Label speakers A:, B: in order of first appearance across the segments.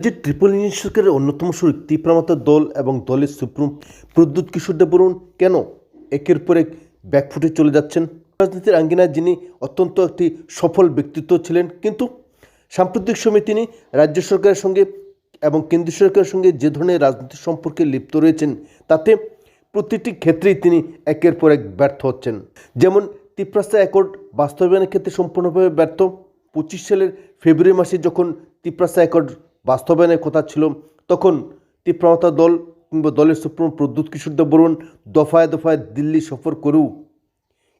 A: যে triple engine সরকারের অন্যতম শরিক তীব্রমাতা দল এবং দলের সুপ্রিম প্রদ্যুৎ কিশোর দেববরুণ কেন একের পর এক ব্যাকফুটে চলে যাচ্ছেন? রাজনীতির আঙ্গিনায় যিনি অত্যন্ত একটি সফল ব্যক্তিত্ব ছিলেন, কিন্তু সাম্প্রতিক সময়ে তিনি রাজ্য সরকারের সঙ্গে এবং কেন্দ্রীয় সরকারের সঙ্গে যে ধরনের রাজনীতি সম্পর্কে লিপ্ত রয়েছেন, তাতে প্রতিটি ক্ষেত্রেই তিনি একের পর এক ব্যর্থ হচ্ছেন। যেমন তিপ্রাস্তা অ্যাকর্ড বাস্তবায়নের ক্ষেত্রে সম্পূর্ণভাবে ব্যর্থ। পঁচিশ সালের ফেব্রুয়ারি মাসে যখন তিপ্রাস্তা অ্যাকর্ড বাস্তবায়নের কথা ছিল, তখন তিপ্রামতা দল কিংবা দলের সুপ্রিম প্রদ্যুৎ কিশোর দেব বরুণ দফায় দফায় দিল্লি সফর করেও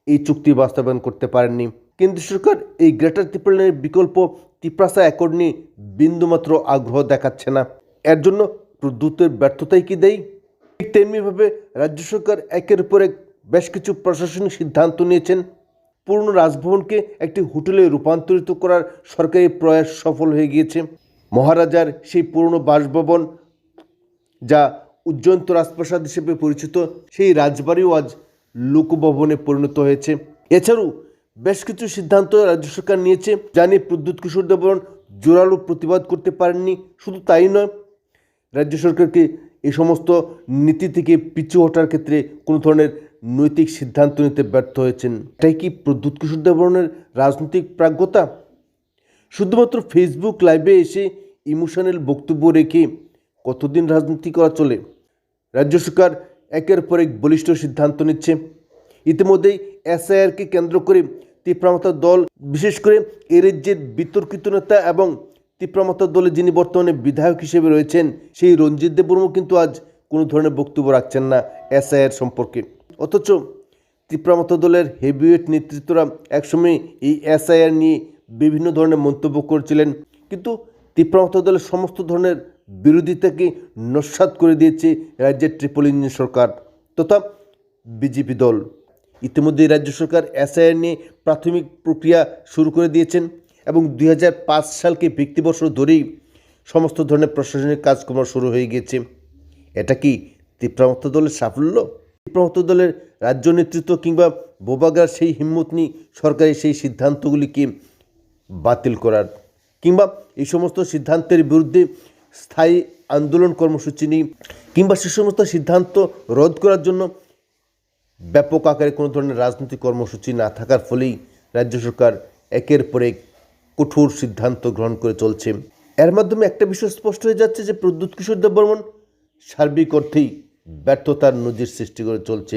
A: এই চুক্তি বাস্তবায়ন করতে পারেননি। কেন্দ্র সরকার এই গ্রেটার ত্রিপুরানের বিকল্প তিপ্রাসা অ্যাকর্ড নিয়ে বিন্দুমাত্র আগ্রহ দেখাচ্ছে না। এর জন্য প্রদ্যুতের ব্যর্থতাই কি দেয়? ঠিক তেমনিভাবে রাজ্য সরকার একের পর এক বেশ কিছু প্রশাসনিক সিদ্ধান্ত নিয়েছেন। পুরনো রাজভবনকে একটি হোটেলে রূপান্তরিত করার সরকারি প্রয়াস সফল হয়ে গিয়েছে। মহারাজার সেই পুরনো বাসভবন, যা উজ্জয়ন্ত রাজপ্রাসাদ হিসেবে পরিচিত, সেই রাজবাড়িও আজ লোকভবনে পরিণত হয়েছে। এছাড়াও বেশ কিছু সিদ্ধান্ত রাজ্য সরকার নিয়েছে, যা নিয়ে প্রদ্যুৎ কিশোর দেববরণ জোরালো প্রতিবাদ করতে পারেননি। শুধু তাই নয়, রাজ্য সরকারকে এই সমস্ত নীতি থেকে পিছু হটার ক্ষেত্রে কোনো ধরনের নৈতিক সিদ্ধান্ত নিতে ব্যর্থ হয়েছেন। এটাই কি প্রদ্যুৎ কিশোর দেববরণের রাজনৈতিক প্রাজ্ঞতা? শুধুমাত্র ফেসবুক লাইভে এসে ইমোশনাল বক্তব্য রেখে কতদিন রাজনীতি করা চলে? রাজ্য সরকার একের পর এক বলিষ্ঠ সিদ্ধান্ত নিচ্ছে। ইতিমধ্যেই এসআইআরকে কেন্দ্র করে তীব্রমতা দল, বিশেষ করে এ রাজ্যের বিতর্কিত নেতা এবং তীব্রমতা দলে যিনি বর্তমানে বিধায়ক হিসেবে রয়েছেন, সেই রঞ্জিত দেববর্মা কিন্তু আজ কোনো ধরনের বক্তব্য রাখছেন না এসআইআর সম্পর্কে। অথচ তীব্রমত দলের হেভিওয়েট নেতৃত্বরা একসময় এই এসআইআর নিয়ে বিভিন্ন ধরনের মন্তব্য করছিলেন। কিন্তু তীব্রমত দলের সমস্ত ধরনের বিরোধিতাকে নস্বাত করে দিয়েছে রাজ্যের ট্রিপল ইঞ্জিন সরকার তথা বিজেপি দল। ইতিমধ্যে রাজ্য সরকার এসআইআর নিয়ে প্রাথমিক প্রক্রিয়া শুরু করে দিয়েছেন এবং দু হাজার পাঁচ সালকে ভিত্তিবর্ষ ধরেই সমস্ত ধরনের প্রশাসনিক কাজকর্ম শুরু হয়ে গিয়েছে। এটা কি তীব্রমত দলের সাফল্য? তীব্রমত দলের রাজ্য নেতৃত্ব কিংবা বোবাগার সেই হিম্মত নিয়ে সরকারের সেই সিদ্ধান্তগুলিকে বাতিল করার কিংবা এই সমস্ত সিদ্ধান্তের বিরুদ্ধে স্থায়ী আন্দোলন কর্মসূচি নিয়ে কিংবা সে সমস্ত সিদ্ধান্ত রদ করার জন্য ব্যাপক আকারে কোনো ধরনের রাজনৈতিক কর্মসূচি না থাকার ফলেই রাজ্য সরকার একের পর এক কঠোর সিদ্ধান্ত গ্রহণ করে চলছে। এর মাধ্যমে একটা বিষয় স্পষ্ট হয়ে যাচ্ছে যে প্রদ্যুৎ কিশোর দেববর্মন সার্বিক অর্থেই ব্যর্থতার নজির সৃষ্টি করে চলছে।